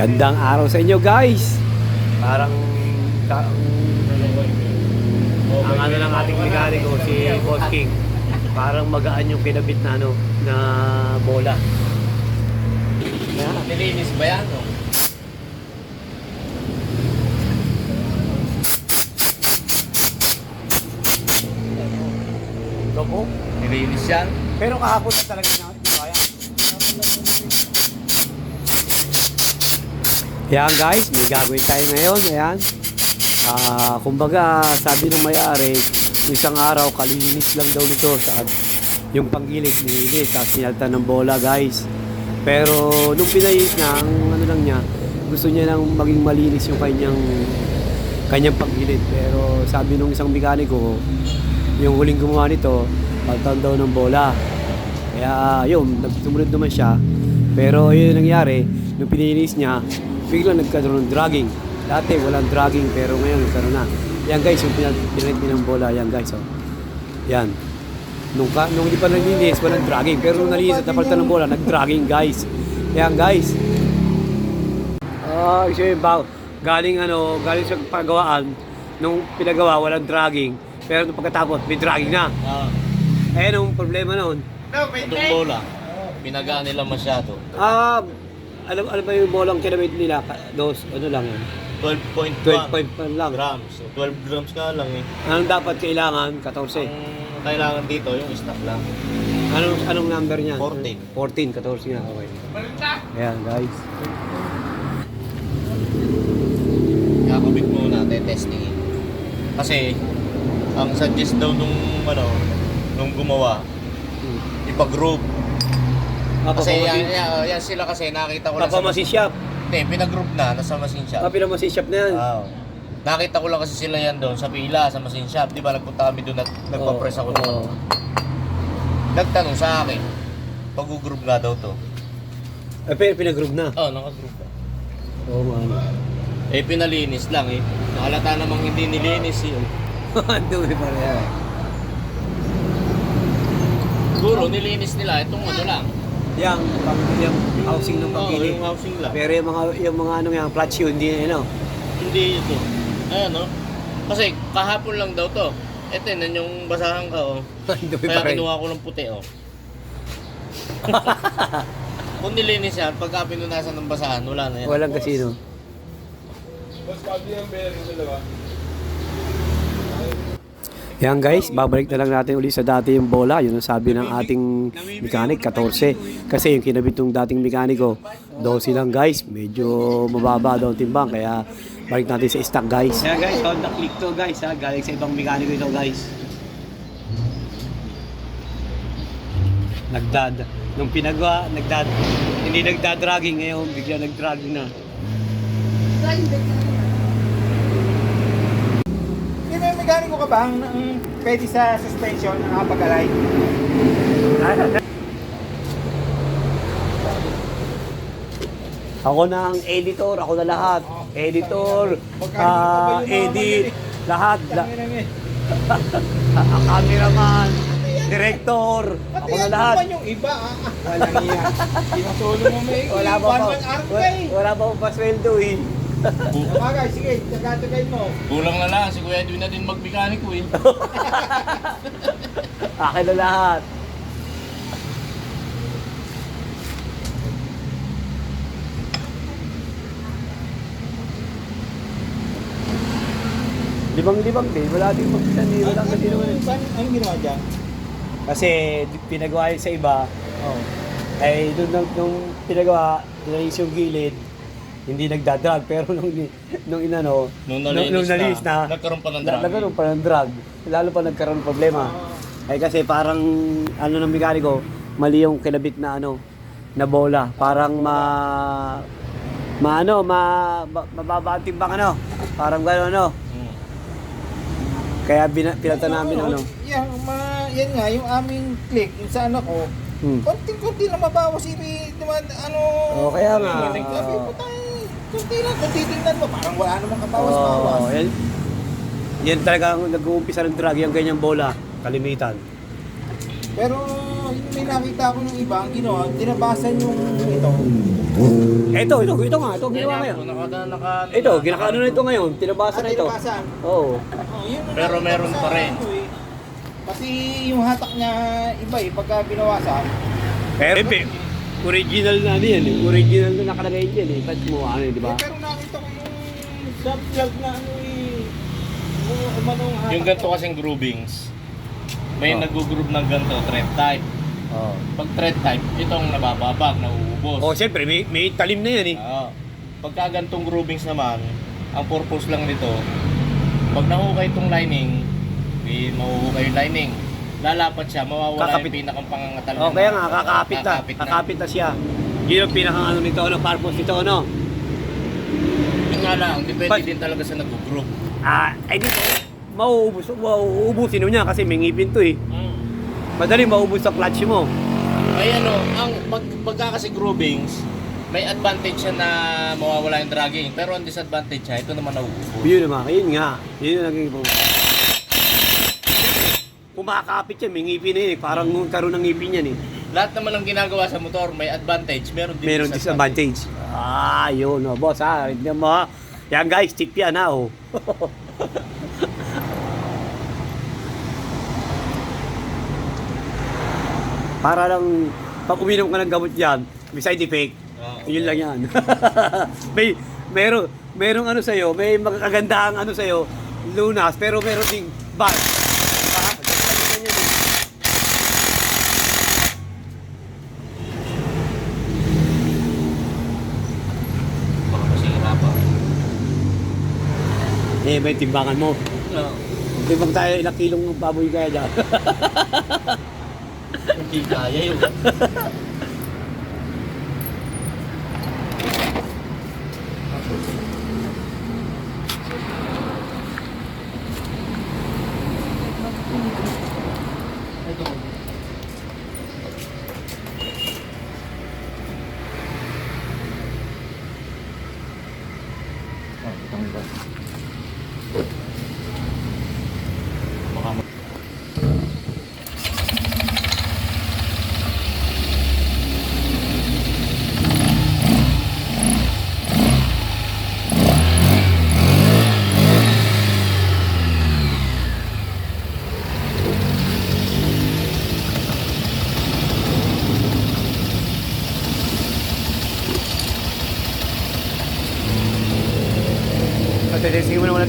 Gandang araw sa inyo guys. Parang ka, ang ano ng ating mekaniko si Boss King. Parang magaan yung kinabit na ano na bola. Nilinis ba yan? Ito po. Nilinis yan? Pero kahapon na talaga na kaya. Yan guys, may gagawin tayo ngayon. Ayan. Ah, kumbaga, sabi ng may-ari, isang araw, kalinis lang daw nito sa yung panggilid nilinis, tapos sinalta ng bola guys. Pero nung pinayis na, ang ano lang niya, gusto niya nang maging malinis yung kanyang kanyang panggilid. Pero sabi nung isang mekaniko, yung huling gumawa nito, pagtan daw ng bola. Kaya yun, nagsumunod naman siya. Pero yun nangyari, nung pininis niya, biglang nagkaroon ng dragging. Dati walang dragging, pero ngayon nagkaroon na. Yan guys, yung pinag ng bola, yan guys. Oh. Yan. Nung, ka, nung hindi pa nalinis, walang dragging. Pero nung nalinis at napalitan ng bola, nag-dragging guys. Yan guys. Ah, uh, ba, galing ano, galing sa pagawaan, nung pinagawa, walang dragging. Pero nung pagkatapos, may dragging na. Ah. Eh, anong problema noon? Itong bola. Pinagaan nila masyado. Ah, alam, alam ba yung bolang kinamit nila? Dos, ano lang yun? 12.1 12 point pa lang. grams. So, 12 grams ka lang eh. Anong dapat kailangan? 14. Ang kailangan dito yung stock lang. Anong, anong number niya? 14. 14, 14 na. Okay. Ayan, guys. Kakabit muna, testing. Kasi, ang suggest daw nung ano, nung gumawa, Hmm. Kasi yan, yan, yan sila kasi nakita ko lang Papamasin shop. Hindi, pinag-group na, nasa machine shop. Ah, pinamasin shop na yan. Wow. Nakita ko lang kasi sila yan doon sa pila, sa machine shop. Di ba nagpunta kami doon at nagpa-press ako doon. Oo. Nagtanong sa akin, pag-group nga daw to. Eh, pero pinag-group na. Oo, oh, naka-group ka. Oo, man. Eh, pinalinis lang eh. Nakalata namang hindi nilinis. Ang dumi pa rin yan. Siguro nilinis nila itong ano lang. Yang, pang, yung housing ng Oo, pagkili. yung housing lang. Pero yung mga, yung mga ano yung flats yun, hindi ano. Hindi ito. Ayan no? Kasi kahapon lang daw to. Ito yun, yung basahan ka oh. Kaya kinuha ko ng puti oh. Kung nilinis yan, pagka pinunasan ng basahan, wala na yan. Walang kasino. Yan guys, babalik na lang natin uli sa dati yung bola. Yun ang sabi ng ating mechanic, 14. Kasi yung kinabit ng dating mekaniko, 12 lang guys. Medyo mababa daw ang timbang. Kaya balik natin sa stock guys. Yan guys, Honda Click to guys. Ha? Galing sa ibang mekaniko ito guys. Nagdad. Nung pinagawa, nagdad. Hindi nagdadragging ngayon, bigla nagdragging na. Hindi may mekaniko ka ba ang, ang pwede sa suspension na nakapag-alay? Ako na ang editor, ako na lahat. Editor, ah, edit, lahat. La- cameraman, director, ako Pati na lahat. naman yung iba ah. Walang iya. Sinasolo mo may Wala pa pa, eh. wala pa pa sweldo eh. Sabagay, sige, taga-tagay mo. Kulang na lang, si Kuya Edwin na din magmekaniko eh. Akin na lahat. Libang-libang din, wala din magsisan eh, wala kasi naman eh. Anong ginawa dyan? Kasi pinagawa yun sa iba, oh, ay doon nung, nung pinagawa, tinalis yung gilid, hindi nagdadrag. Pero nung, nung inano, Nung nalinis, nalinis na, nagkaroon pa ng na, drag. nagkaroon pa ng drag. Lalo pa nagkaroon ng problema. Ay kasi parang, ano ng mekaniko, mali yung kinabit na ano, na bola. Parang ma, ma ano, ma, ma mababa ang timbang ano. Parang gano'n ano. Hmm. Kaya bina, pinata namin ano. Yan, ma, yan nga, yung aming click, yung sa anak ko, Hmm. konting-konti na mabawas ini, naman, ano, Oo, kaya nga. Sabi ko konti lang, kung titingnan mo, parang wala namang kabawas-bawas. Oh, yan. Yan talaga ang nag-uumpisa ng drag, yung ganyang bola, kalimitan. Pero may nakita ako ng iba, ang ginawa, tinabasan yung ito. Ito, ito, ito nga, ito ginawa ngayon. Naka, naka, Ito, ginakaano na ito ngayon, tinabasa Ah, na ito. tinabasan. Oo. Oh, yun ang Pero nakita meron ko sa pa rin. ano eh. Kasi yung hatak niya iba eh, pagka binawasan. Pero, original na ano yan eh. Original na nakalagay dyan eh. Ba't mo ano eh, di ba? Eh, pero nakita ko yung sa vlog na ano eh. Yung hatak Yung ganito kasing groovings, may Oh. nag-groove ng ganito, thread type. Oo. Pag thread type, itong nabababag, nauubos. Oh, siyempre, may, may talim na yan eh. Oo. Pagka ganitong groovings naman, ang purpose lang nito, pag nahukay itong lining, di mahuhukay yung lining. Lalapat siya, mawawala Kakapit. yung pinakang pangangatal Oh, kaya nga, kakapit na. Kakapit na. Kakapit na siya. Yun ang pinakang ano nito, ano, purpose nito, ano. Yun nga lang, depende But- din talaga sa nag-groove. Ah, ay dito, mauubos, mauubusin mo niya kasi may ngipin to eh. Madali maubos sa clutch mo. Ay ano, ang pag, pagka kasi groovings, may advantage siya na mawawala yung dragging. Pero ang disadvantage siya, ito naman nauubos. Yun naman, yun nga. Yun yung naging Kumakapit yan, may ngipin na yun eh. Parang karoon ng ngipin yan eh. Lahat naman ng ginagawa sa motor, may advantage, meron din Meron disadvantage. Ah, yun oh, boss ha. Hindi mo ha. Yan guys, tip yan ha oh. Para lang pag uminom ka ng gamot yan, may side effect. Oo. Yun lang yan. may meron merong ano sa'yo, may magkagandahang ano sa'yo, lunas, pero meron ding bad. Ah, ganyan yun eh. Baka masira pa. Eh, may timbangan mo. No. Timbang tayo ilang kilong baboy kaya dyan. Hindi kaya yun.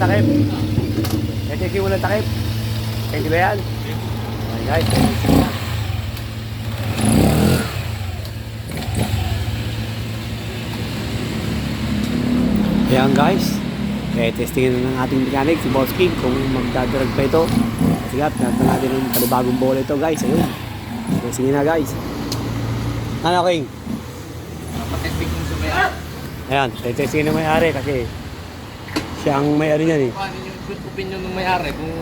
takip. Matitesting mo na takip. Pwede ba yan? Okay guys. Ayan guys, eh, testingin na ng ating mechanic, si Boss King, kung magdadrag pa ito. Sige, pinatan natin ng panibagong bola ito guys. Ayun. Testingin na guys. Ano King? Patesting kung sumaya. Ayan, testingin na may-ari kasi siyang may ano yan eh. Paano yung good opinion ng may-ari kung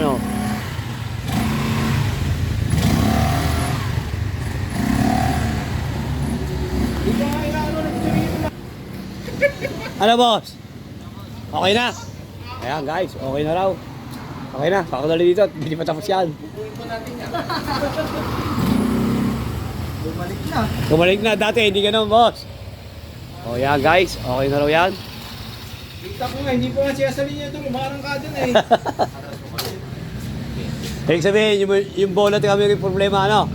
Ano? Ano boss? Okay na? Ayan guys, okay na raw. Okay na, pakadali dito at hindi pa tapos yan. Bumalik na. Bumalik na dati, hindi ganun boss. O yan guys, okay na raw yan. Kita ko nga, hindi ko nga siya sa linya doon. Umarang ka dun eh. Ibig sabihin, yung, yung bola kami yung problema ano?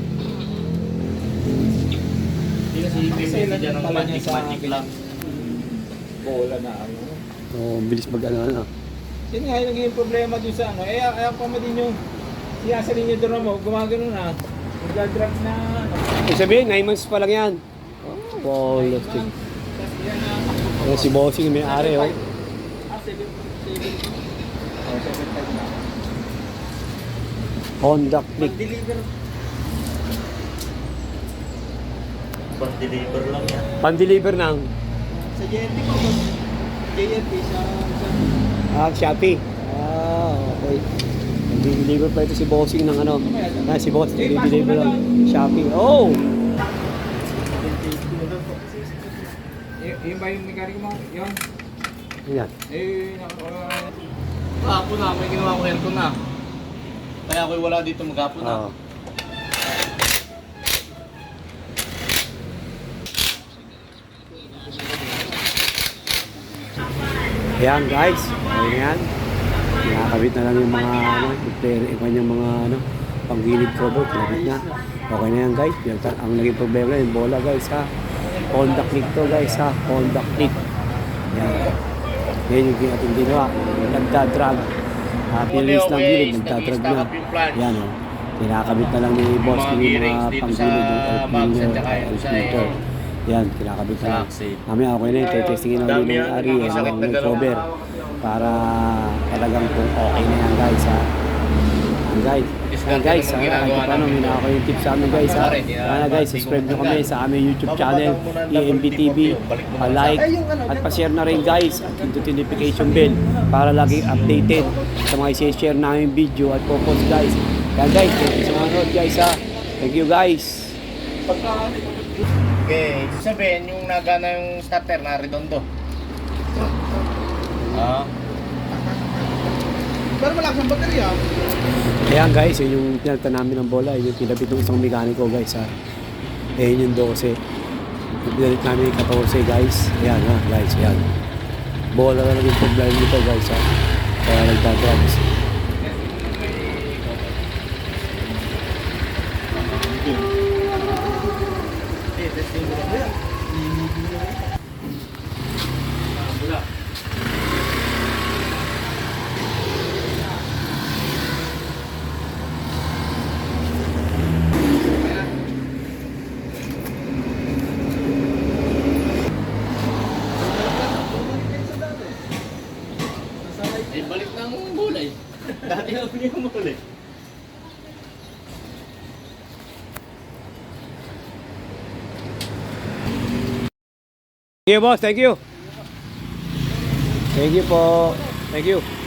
Hindi kasi pipili dyan ng pala niya magic sa magic lang. Bola na ano. O, bilis mag ano ano. Yun nga yung naging problema dun sa ano. Eh, kaya pa mo din yung siya sa linya doon mo, gumagano na. Nagdadrag na ano. Ibig sabihin, 9 months pa lang yan. Oh, bola. Tapos yan na. O, si bossing may ari oh. Ah, 7 7 Oh, 7 na. Honda Click. Mag-deliver. Pag-deliver lang yan. Pan-deliver ng Sa JNT ko. JNT sa... sa ah, Shopee. Ah, okay. Nag-deliver pa ito si bossing ng ano. Ah, si boss, nag-deliver ng Shopee. Oh! Y- yun ba yung mechanic mo? Yun. Ayan. Eh, naka... Kahapon na, may ginawa ko aircon na. Kaya ako'y wala dito maghapon na. Oo. Ayan guys, ayan. Nakakabit na lang yung mga ano, iba yung mga ano, panggilid cover, kinabit na. Okay na yan guys. Yung, ang naging problema yung bola guys ha. Contact click to guys ha. Contact click. Yan. Yan yung ating ginawa. Nagdadrag. Uh, Pinilis ng gilid, nagdadrag na. Yan o. Kinakabit na lang ni boss yung mga panggilid yung mags at aero. Yan, kinakabit na lang. Mamaya okay na yun. Testingin na ulit ng Ari. Ano, gano'n. cover. Para talagang kung okay na yan guys ha. Guys. Yan guys, ha, ginagawa kahit paano, namin. minaka ko yung tips sa amin guys ha. Sana guys, subscribe nyo kami sa aming YouTube channel, EMB tip TV. Pa-like yung ano, at pa-share na rin guys at pindutin notification bell para laging updated sa mga isi-share namin video at post guys. Yan guys, thank you sa mga nanood guys ha. Thank you guys. Okay, sabihin yung nagana yung starter na redondo. Ah, Pero malakas ang baterya. Ayan guys, yun yung pinalta namin ng bola, yun yung pinabit ng isang mekaniko guys ha. Eh yun yung 12. Yung pinalit namin yung 14 guys. Ayan ha guys, ayan. Bola na lang yung problema nito guys ha. Kaya nagdadrugs. Eh balik ng gulay. Dati lang yung gulay. Thank you boss, thank you. Thank you po. Thank you.